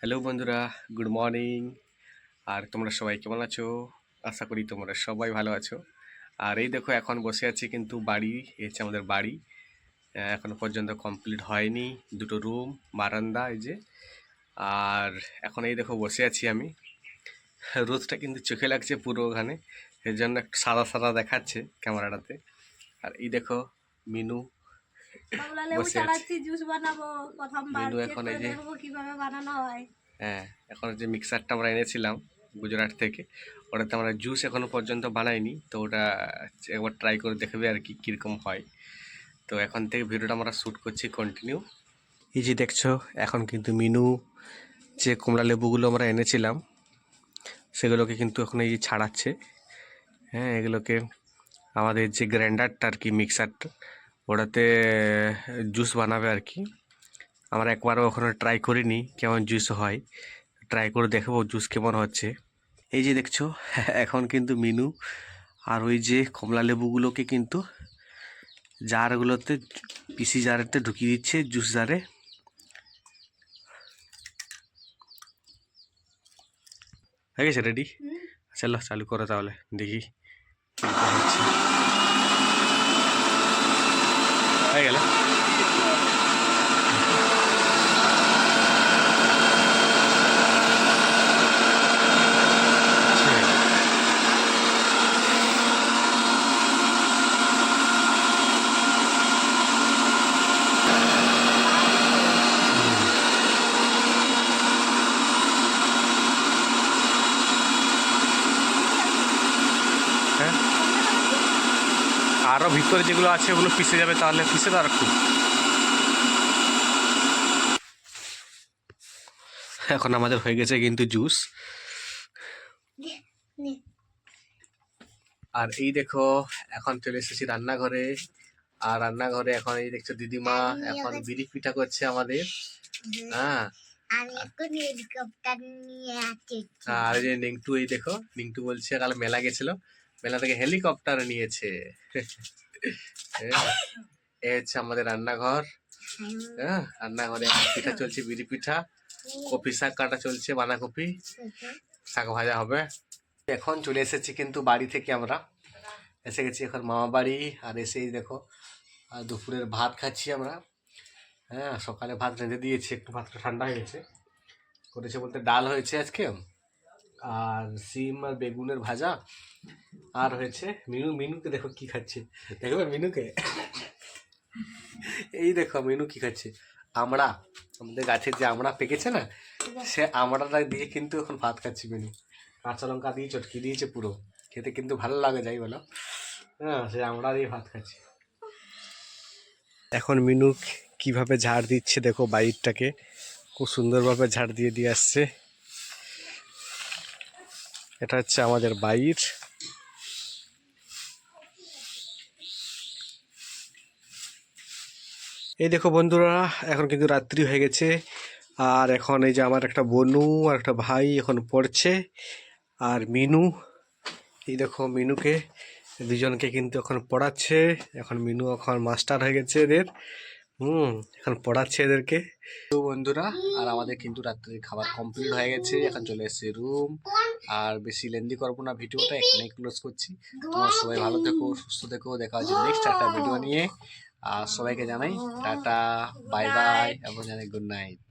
Hello বন্ধুরা। Good morning আর তোমরা সবাই কেমন আছো? আশা করি তোমরা সবাই ভালো আছো। আর এই দেখো এখন বসে আছি কিন্তু বাড়ি হচ্ছে আমাদের বাড়ি। আহ, এখনও পর্যন্ত কমপ্লিট হয়নি। দুটো রুম বারান্দা এই যে। আর এখন এই দেখো বসে আছি আমি। রোদটা কিন্তু চোখে লাগছে পুরো ওখানে। এর জন্য সাদা সাদা দেখাচ্ছে ক্যামেরাটাতে। আর এই দেখো মিনু কমলা লেবু বসে আছি। চালাচ্ছি জুস বানাবো প্রথমবার এখন এই যে- কীভাবে বানানো হয়। হ্যাঁ এখন যে মিক্সারটা আমরা এনেছিলাম গুজরাট থেকে ওটাতে আমরা জুস এখনও পর্যন্ত বানাইনি তো ওটা একবার ট্রাই করে দেখবে আর কি কীরকম হয়। তো এখন থেকে ভিডিওটা আমরা শ্যুট করছি কন্টিনিউ এই যে দেখছ এখন কিন্তু মিনু যে কমলা লেবুগুলো আমরা এনেছিলাম সেগুলোকে কিন্তু এখন এই যে ছাড়াচ্ছে। হ্যাঁ এগুলোকে আমাদের যে গ্রাইন্ডারটা আর কি মিক্সারটা ওটাতে জুস বানাবে আর কি। আমরা একবারও ওখানে ট্রাই করিনি কেমন জুস হয়। ট্রাই করে দেখব জুস কেমন হচ্ছে। এই যে দেখছ এখন কিন্তু মিনু আর ওই যে কমলা লেবুগুলোকে কিন্তু জারগুলোতে পিসি জারেতে ঢুকিয়ে দিচ্ছে জুস জারে। হয়ে গেছে রেডি চলো চালু করো তাহলে দেখি কীরকম হচ্ছে। হয়ে গেল আচ্ছা হ্যাঁ আরও ভিতরে যেগুলো আছে, ওগুলো পিসে যাবে তাহলে পিসে দাও একটু এখন আমাদের হয়ে গেছে কিন্তু জুস। আর এই দেখো, এখন চলে এসেছি রান্নাঘরে। আর রান্নাঘরে এখন এই দেখছ দিদিমা, এখন বিড়ি পিঠা করছে আমাদের। হ্যাঁ। আর এই যে নিংটু, এই দেখো, নিংটু বলছে কাল মেলা গেছিল। মেলা থেকে হেলিকপ্টার নিয়েছে। এই হচ্ছে আমাদের রান্নাঘর। হ্যাঁ রান্নাঘরে পিঠা চলছে বিড়ি পিঠা কপি শাক কাটা চলছে বাঁধাকপি শাক ভাজা হবে। এখন চলে এসেছি কিন্তু বাড়ি থেকে আমরা। এসে গেছি এখন মামা বাড়ি আর এসেই দেখো আর দুপুরের ভাত খাচ্ছি আমরা। হ্যাঁ সকালে ভাত রেঁধে দিয়েছি একটু ভাতটা ঠান্ডা হয়ে গেছে করেছে বলতে ডাল হয়েছে আজকে। আর সিম আর বেগুনের ভাজা, আর হয়েছে মিনু, মিনুকে দেখো কি খাচ্ছে। দেখো মিনুকে। এই দেখো মিনু কি খাচ্ছে। আমড়া আমাদের গাছের যে আমড়া পেকেছে না, সে আমড়াটা দিয়ে কিন্তু এখন ভাত খাচ্ছি মিনু। কাঁচা লঙ্কা দিয়ে, চটকি দিয়েছে পুরো। খেতে কিন্তু ভালো লাগে, যাই বলো। হ্যাঁ সে আমড়া দিয়ে ভাত খাচ্ছি। এখন মিনু কীভাবে ঝাড় দিচ্ছে দেখো, বাইরটাকে। খুব সুন্দরভাবে ঝাড় দিয়ে দিয়ে আসছে। এটা হচ্ছে আমাদের বাইর। এই দেখো বন্ধুরা, এখন কিন্তু রাত্রি হয়ে গেছে, আর এখন এই যে আমার একটা বনু আর একটা ভাই এখন পড়ছে, আর মিনু, এই দেখো মিনুকে, দুজনকে কিন্তু এখন পড়াচ্ছে, এখন মিনু এখন মাস্টার হয়ে গেছে এদের। হুম, এখন পড়াচ্ছে এদেরকে। তো বন্ধুরা, আর আমাদের কিন্তু রাত্রে খাবার কমপ্লিট হয়ে গেছে। এখন চলে এসেছে রুম আর বেশি লেন্দি করব না ভিডিওটা এখানে ক্লোজ করছি। তোমার সবাই ভালো থেকো, সুস্থ থেকো। দেখা হচ্ছে নেক্সট একটা ভিডিও নিয়ে। আর সবাইকে জানাই, টাটা বাই বাই এবং জানাই গুড নাইট